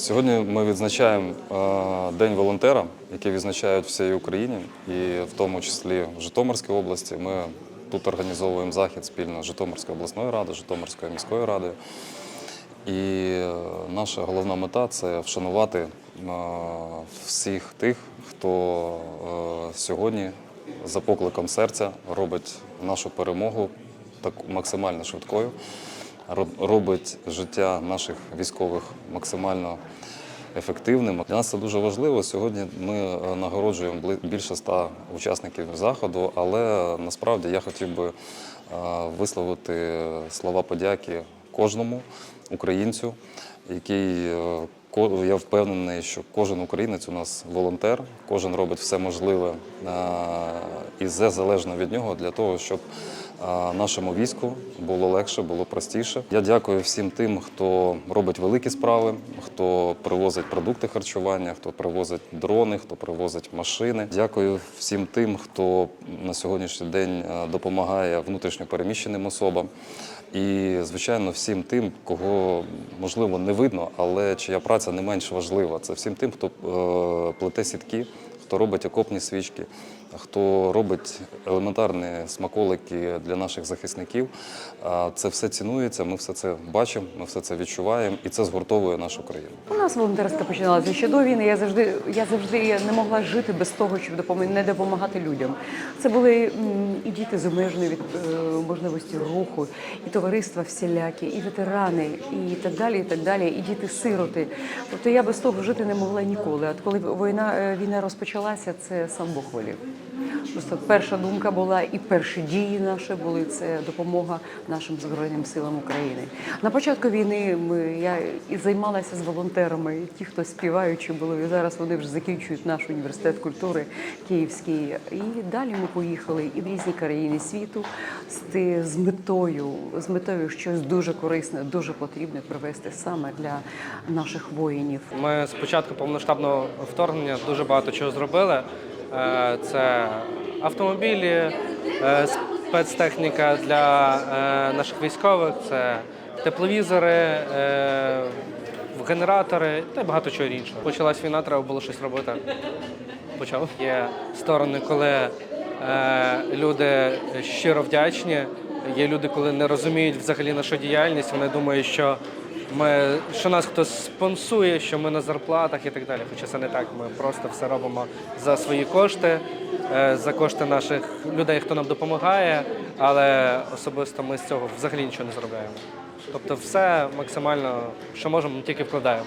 Сьогодні ми відзначаємо е, День волонтера, який відзначають всієї Україні, і в тому числі в Житомирській області. Ми тут організовуємо захід спільно з Житомирською обласною радою, Житомирською міською радою. І е, наша головна мета це вшанувати е, всіх тих, хто сьогодні за покликом серця робить нашу перемогу так максимально швидкою, робить життя наших військових максимально ефективним. Для нас це дуже важливо. Сьогодні ми е, нагороджуємо більше ста учасників заходу, але насправді я хотів би е, висловити слова подяки кожному українцю, який е, я впевнений, що кожен українець у нас волонтер, кожен робить все можливе і все залежно від нього для того, щоб нашому війську було легше, було простіше. Я дякую всім тим, хто робить великі справи, хто привозить продукти харчування, хто привозить дрони, хто привозить машини. Дякую всім тим, хто на сьогоднішній день допомагає внутрішньо переміщеним особам. І, звичайно, всім тим, кого можливо не видно, але чия праця не менш важлива. Це всім тим, хто е, плете сітки, хто робить окопні свічки, хто робить елементарні смаколики для наших захисників. Це все цінується, ми все це бачимо, ми все це відчуваємо, і це згуртовує нашу країну. У нас волонтерська починалася ще до війни. Я завжди, я завжди не могла жити без того, щоб не допомагати людям. Це були і діти з обмеженою від е, можливості руху, і товариства всілякі, і ветерани, і так далі, і так далі, і діти-сироти. Тобто я без того жити не могла ніколи. От коли війна, е, війна розпочалася, це сам Бог волів. Просто перша думка була і перші дії наші були це допомога нашим збройним силам України. На початку війни ми я і займалася з волонтерами, ті, хто співаючи були. І зараз вони вже закінчують наш університет культури Київський. І далі ми поїхали і в різні країни світу з, з метою, з метою щось дуже корисне, дуже потрібне привезти саме для наших воїнів. Ми з початку повномасштабного вторгнення дуже багато чого зробили. Е, Це автомобілі, е, спецтехніка для е, наших військових, це тепловізори, генератори та багато чого іншого. Почалась війна, треба було щось робити. Почав. Є сторони, коли люди щиро вдячні. Є люди, коли не розуміють взагалі нашу діяльність. Вони думають, що ми що нас хтось спонсує, що ми на зарплатах і так далі. Хоча це не так. Ми просто все робимо за свої кошти, е, за кошти наших людей, хто нам допомагає. Але особисто ми з цього взагалі нічого не заробляємо. Тобто, все максимально, що можемо, ми тільки вкладаємо.